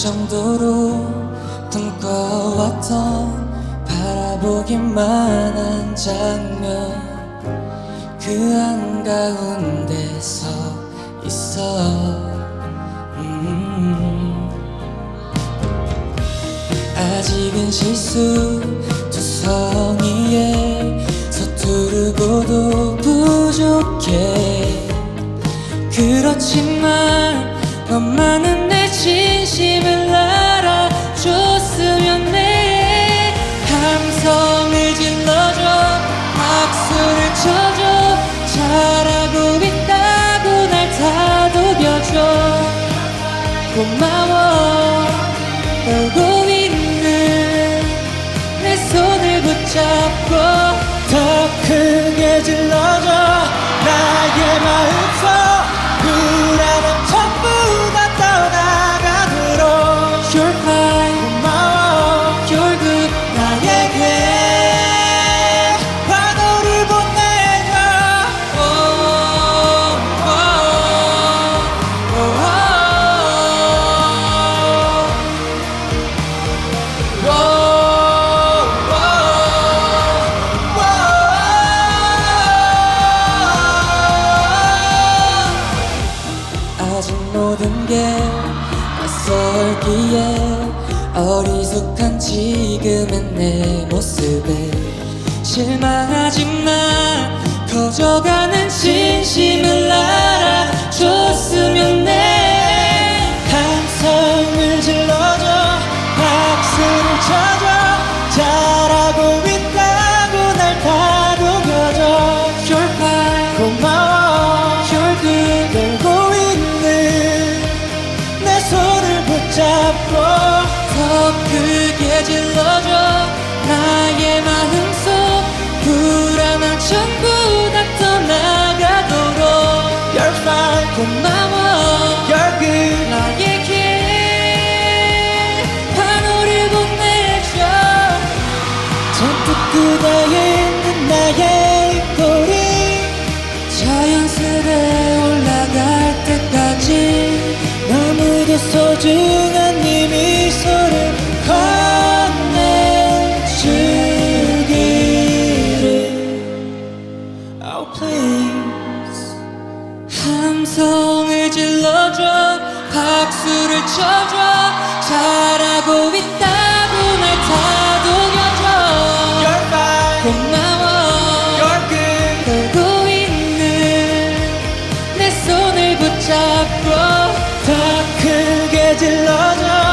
정도로 꿈꿔왔던 바라보기만 한 장면. 그 한가운데 서 있어. 음. 아직은 실수 투성이에 서투르고도 부족해. 그렇지만 너만은 내 진심을 알아줬으면 해. 함성을 질러줘 박수를 쳐줘 잘하고 있다고 날 다독여줘. 고마워 울고 있는 내 손을 붙잡고 더 크게 질러 모든 게 낯설기에 어리숙한 지금의 내 모습에 실망하지만 커져가는 진심을 알아줬으면 더 크게 질러줘. 나의 마음속 불안한 전부 다 떠나가도록. You're fine, 고마워. You're good. 나에게 환호를 보내줘. 잔뜩 그대에 있는 나의 입꼬리 자연스레 올라갈 때까지 너무도 소중 Oh please. 함성을 질러줘. 박수를 쳐줘. 잘하고 있다고 날 다독여줘. You're fine, 고마워. You're good. 울고 있는 내 손을 붙잡고 더 크게 질러줘